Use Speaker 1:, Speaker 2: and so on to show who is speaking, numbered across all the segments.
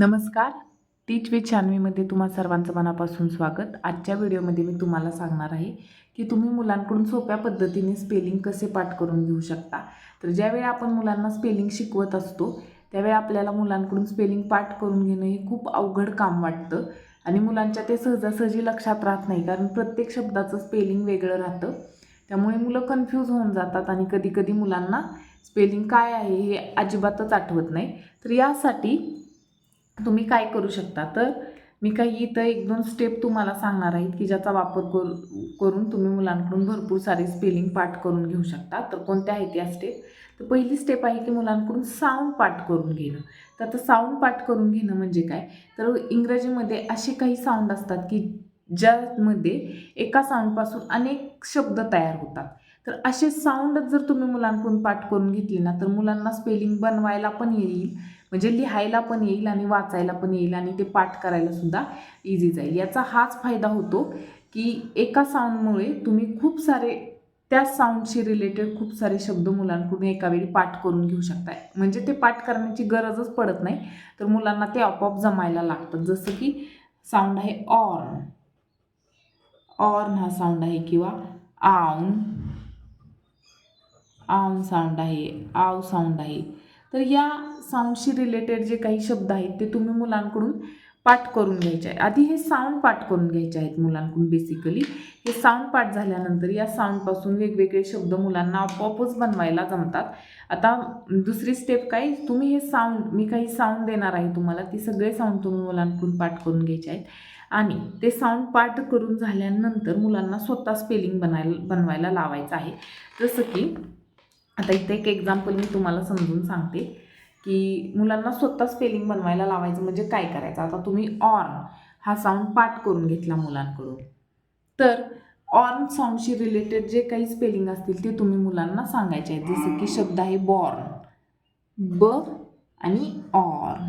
Speaker 1: नमस्कार. टीच विथ शान्वीमध्ये तुम्हा सर्वांचं मनापासून स्वागत. आजच्या व्हिडिओमध्ये मी तुम्हाला सांगणार आहे की तुम्ही मुलांकडून सोप्या पद्धतीने स्पेलिंग कसे पाठ करून घेऊ शकता. तर ज्यावेळी आपण मुलांना स्पेलिंग शिकवत असतो त्यावेळी आपल्याला मुलांकडून स्पेलिंग पाठ करून घेणं हे खूप अवघड काम वाटतं आणि मुलांच्या ते सहजासहजी लक्षात राहत नाही कारण प्रत्येक शब्दाचं स्पेलिंग वेगळं राहतं. त्यामुळे मुलं कन्फ्यूज होऊन जातात आणि कधीकधी मुलांना स्पेलिंग काय आहे हे अजिबातच आठवत नाही. तर यासाठी तुम्ही काय करू शकता? तर मी काही इथं एक दोन स्टेप तुम्हाला सांगणार आहेत की ज्याचा वापर करू करून तुम्ही मुलांकडून भरपूर सारे स्पेलिंग पाठ करून घेऊ शकता. तर कोणत्या आहेत या स्टेप तर पहिली स्टेप आहे की मुलांकडून साऊंड पाठ करून घेणं. तर आता साऊंड पाठ करून घेणं म्हणजे काय? तर इंग्रजीमध्ये असे काही साऊंड असतात की ज्यामध्ये एका साऊंडपासून अनेक शब्द तयार होतात. तर असे साऊंडच जर तुम्ही मुलांकडून पाठ करून घेतले ना तर मुलांना स्पेलिंग बनवायला पण येईल. म्हणजे लिहायला पण येईल आणि वाचायला पण येईल आणि ते पाठ करायला सुद्धा इझी जाईल. याचा हाच फायदा होतो की एका साऊंडमुळे तुम्ही खूप सारे त्या साऊंडशी रिलेटेड खूप सारे शब्द मुलांकडून एकावेळी पाठ करून घेऊ शकता म्हणजे ते पाठ करण्याची गरजच पडत नाही तर मुलांना ते आपोआप जमायला लागतं जसं की साऊंड आहे ऑर्न ऑर्न हा साऊंड आहे किंवा आऊन आऊन साऊंड आहे आव साऊंड आहे. तर या साऊंडशी रिलेटेड जे काही शब्द आहेत ते तुम्ही मुलांकडून पाठ करून घ्यायचे. आहे आधी हे साऊंड पाठ करून घ्यायचे आहेत मुलांकडून बेसिकली हे साऊंड पाठ झाल्यानंतर या साऊंडपासून वेगवेगळे शब्द मुलांना आपोआपच बनवायला जमतात. आता दुसरी स्टेप काय? तुम्ही हे साऊंड मी काही साऊंड देणार आहे तुम्हाला ती सगळे साऊंड तुम्ही मुलांकडून पाठ करून घ्यायचे आहेत. आणि ते साऊंड पाठ करून झाल्यानंतर मुलांना स्वतः स्पेलिंग बनायला बनवायला लावायचं आहे. जसं की आता इथे एक एक्झाम्पल मी तुम्हाला समजून सांगते की मुलांना स्वतः स्पेलिंग बनवायला लावायचं म्हणजे काय करायचं? आता तुम्ही ऑर्न हा साऊंड पाठ करून घेतला मुलांकडून. तर ऑर्न साऊंडशी रिलेटेड जे काही स्पेलिंग असतील ते तुम्ही मुलांना सांगायचे आहेत. जसं की शब्द आहे बॉर्न ब आणि ऑर्न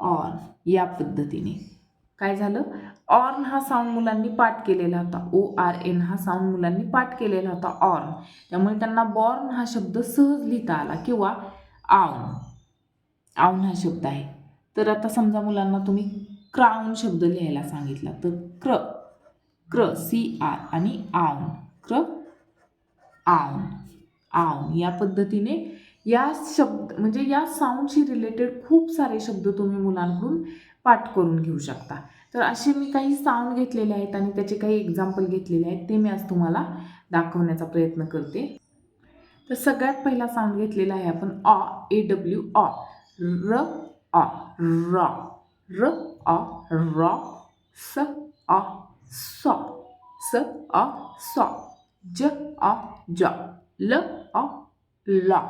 Speaker 1: ऑर्न या पद्धतीने. काय झालं? ऑर्न हा साऊंड मुलांनी पाठ केलेला होता. ओ आर एन हा साऊंड मुलांनी पाठ केलेला होता ऑर्न. त्यामुळे त्यांना बॉर्न हा शब्द सहज लिहिता आला किंवा आऊन आऊन हा शब्द आहे. तर आता समजा मुलांना तुम्ही क्राऊन शब्द लिहायला सांगितला तर क्र क्र सी आर आणि आऊन क्र आऊन आऊन या पद्धतीने या शब्द म्हणजे या साऊंडशी रिलेटेड खूप सारे शब्द तुम्ही मुलांकडून पाठ करून घेऊ शकता. तर असे मी काही साऊंड घेतलेले आहेत आणि त्याचे काही एक्झाम्पल घेतलेले आहेत ते मी आज तुम्हाला दाखवण्याचा प्रयत्न करते. तर सगळ्यात पहिला साऊंड घेतलेला आहे आपण ऑ ए डब्ल्यू ऑ र ऑ रॉ र ऑ रॉ स ऑ सॉ स ऑ सॉ ज ऑ जॉ ल ऑ लॉ.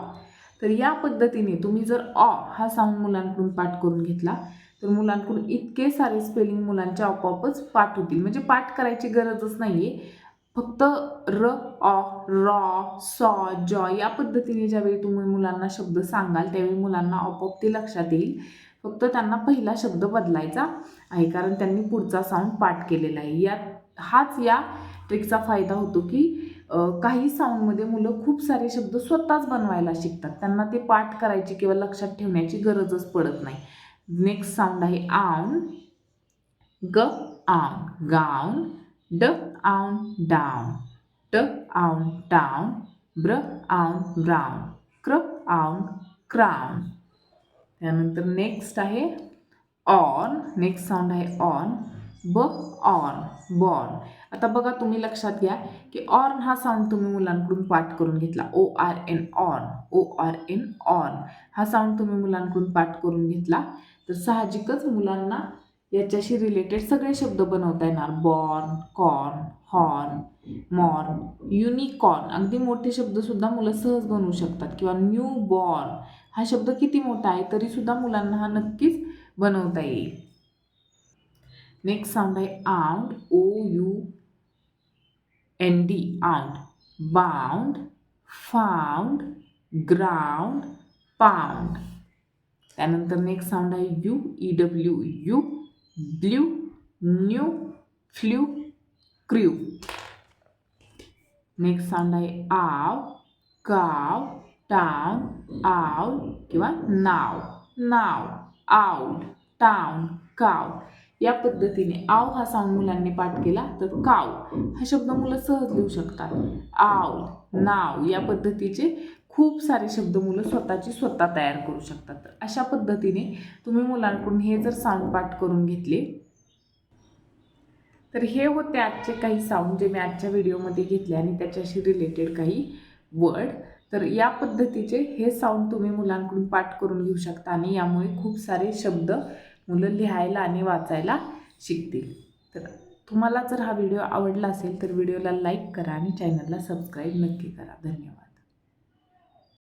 Speaker 1: तर या पद्धतीने तुम्ही जर ऑ हा साऊंड मुलांकडून पाठ करून घेतला तर मुलांकडून इतके सारे स्पेलिंग मुलांच्या आपोआपच पाठ होतील. म्हणजे पाठ करायची गरजच नाही आहे फक्त र ऑ रॉ सॉ जॉ या पद्धतीने ज्यावेळी तुम्ही मुलांना शब्द सांगाल त्यावेळी मुलांना आपोआप ते लक्षात येईल. फक्त त्यांना पहिला शब्द बदलायचा आहे कारण त्यांनी पुढचा साऊंड पाठ केलेला आहे. या हाच या ट्रिकचा फायदा होतो की काही साऊंडमध्ये मुलं खूप सारे शब्द स्वतःच बनवायला शिकतात. त्यांना ते पाठ करायची किंवा लक्षात ठेवण्याची गरजच पडत नाही. नेक्स्ट साऊंड आहे आऊन ग आऊन गाऊन ड आऊन डाऊन ट आऊन टाऊन ब्र आऊन ब्राऊन क्र आऊन क्राऊन त्यानंतर नेक्स्ट आहे ऑन नेक्स्ट साऊंड आहे ऑन ब ऑन बॉर्न. आता बघा तुम्ही लक्षात घ्या की ऑर्न हा साऊंड तुम्ही मुलांकडून पाठ करून घेतला. O R N orn O R N orn. हा साऊंड तुम्ही मुलांकडून पाठ करून घेतला. तर साहजिकच मुलांना याच्याशी रिलेटेड सगळे शब्द बनवता येणार. Born corn horn morn unicorn अगदी मोठे शब्दसुद्धा मुलं सहज बनवू शकतात. किंवा न्यू बॉर्न हा शब्द किती मोठा आहे तरीसुद्धा मुलांना हा नक्कीच बनवता येईल. नेक्स्ट साऊंड आहे ound O U N D ound bound found ground pound त्यानंतर नेक्स्ट साऊंड आहे U E W ew blue new flew crew next sound आहे आव काव टाउन आव किंवा नाव नाव आउल टाउन काव या पद्धतीने आव हा साऊंड मुलांनी पाठ केला तर काव हा शब्द मुलं सहज लिहू शकतात. आव नाव या पद्धतीचे खूप सारे शब्द मुलं स्वतःची स्वतः तयार करू शकतात. तर अशा पद्धतीने तुम्ही मुलांकडून हे जर साऊंड पाठ करून घेतले तर हे होते आजचे काही साऊंड जे मी आजच्या व्हिडिओमध्ये घेतले आणि त्याच्याशी रिलेटेड काही वर्ड तर या पद्धतीचे हे साऊंड तुम्ही मुलांकडून पाठ करून घेऊ शकता आणि यामुळे खूप सारे शब्द मुलं लिहायला आणि वाचायला शिकतील. तर तुम्हाला जर हा व्हिडिओ आवडला असेल तर व्हिडिओला लाईक करा आणि चॅनलला सबस्क्राईब नक्की करा. धन्यवाद.